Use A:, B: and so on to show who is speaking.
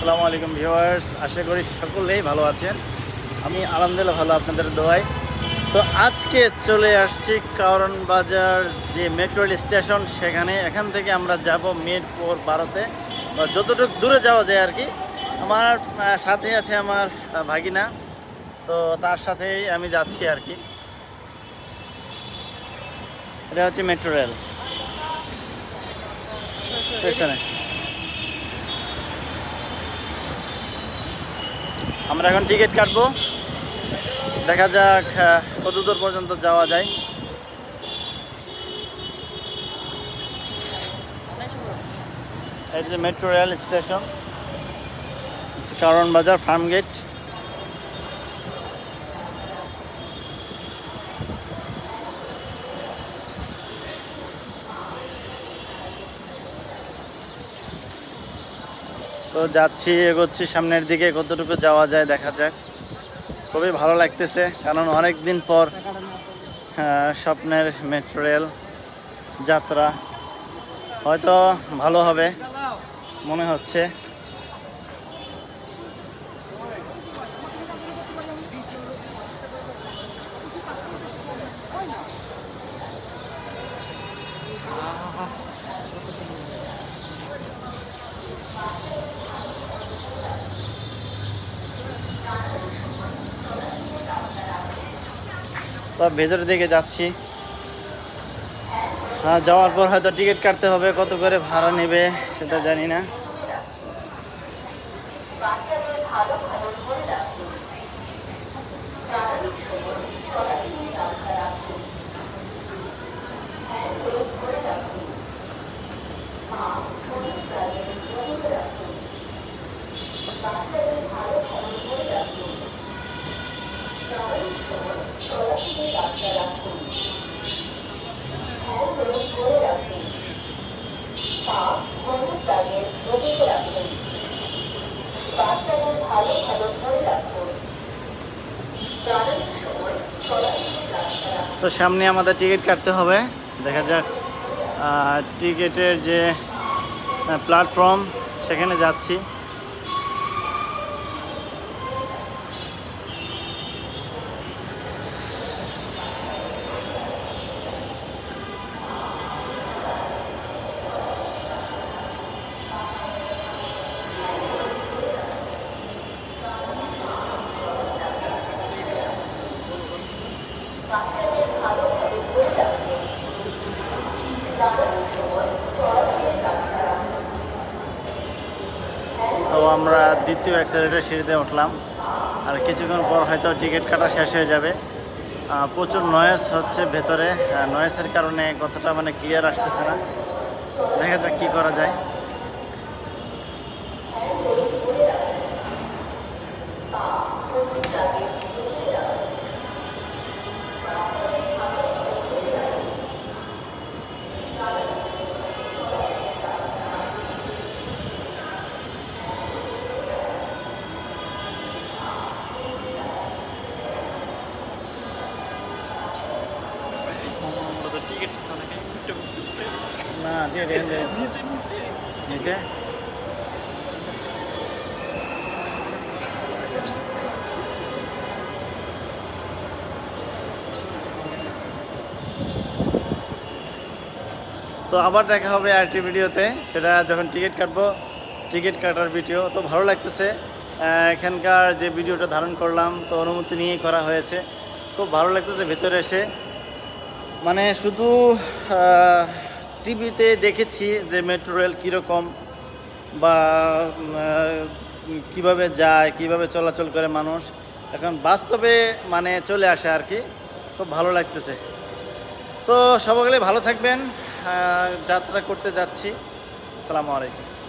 A: আসসালামু আলাইকুম ভিউয়ার্স, আশা করি সকলেই ভালো আছেন। আমি আলহামদুলিল্লাহ ভালো, আপনাদের দোয়াই তো আজকে চলে আসছি কারণ বাজার যে মেট্রো রেল স্টেশন সেখানে এখান থেকে আমরা যাব মিরপুর বারোতে যতটুকু দূরে যাওয়া যায় আর কি। আমার সাথে আছে আমার ভাগিনা। তো তার সাথেই আমি যাচ্ছি আর কি। এটা হচ্ছে মেট্রো রেল পেছনে। আমরা এখন টিকিট কাটবো। দেখা যাক কত দূর পর্যন্ত যাওয়া যায়। এই যে মেট্রো রেল স্টেশন কারণ বাজার ফার্ম গেট তো যাচ্ছি, এগোচ্ছি, সামনের দিকে কতটুকু যাওয়া যায় দেখা যাক। খুবই ভালো লাগতেছে, কারণ অনেক দিন পর স্বপ্নের মেট্রো রেল যাত্রা। হয়তো ভালো হবে, মনে হচ্ছে। তো ভেতরের দিকে যাচ্ছি। হ্যাঁ যাওয়ার পর হয়তো টিকিট কাটতে হবে, কত করে ভাড়া নেবে সেটা জানি না। তো সামনে আমাদের টিকিট কাটতে হবে। দেখা যাক টিকিটের যে প্ল্যাটফর্ম সেখানে যাচ্ছি। আমরা দ্বিতীয় অ্যাক্সেলেটার সিঁড়িতে উঠলাম। আর কিছুক্ষণ পর হয়তো টিকিট কাটা শেষ হয়ে যাবে। প্রচুর নয়েস হচ্ছে ভেতরে। নয়েসের কারণে কথাটা মানে ক্লিয়ার আসতেছে না। দেখা যাক কী করা যায়। নিচে? তো আবার দেখা হবে আরেকটি ভিডিওতে। সেটা যখন টিকিট কাটবো, টিকিট কাটার ভিডিও। তো ভালো লাগতেছে। এখানকার যে ভিডিওটা ধারণ করলাম, তো অনুমতি নিয়েই করা হয়েছে। খুব ভালো লাগতেছে ভেতরে এসে। মানে শুধু টিভিতে দেখেছি যে মেট্রো রেল কীরকম বা কীভাবে যায়, কীভাবে চলাচল করে মানুষ। এখন বাস্তবে মানে চলে আসে আর কি। খুব ভালো লাগতেছে। তো সবাই ভালো থাকবেন। যাত্রা করতে যাচ্ছি। আসসালামু আলাইকুম।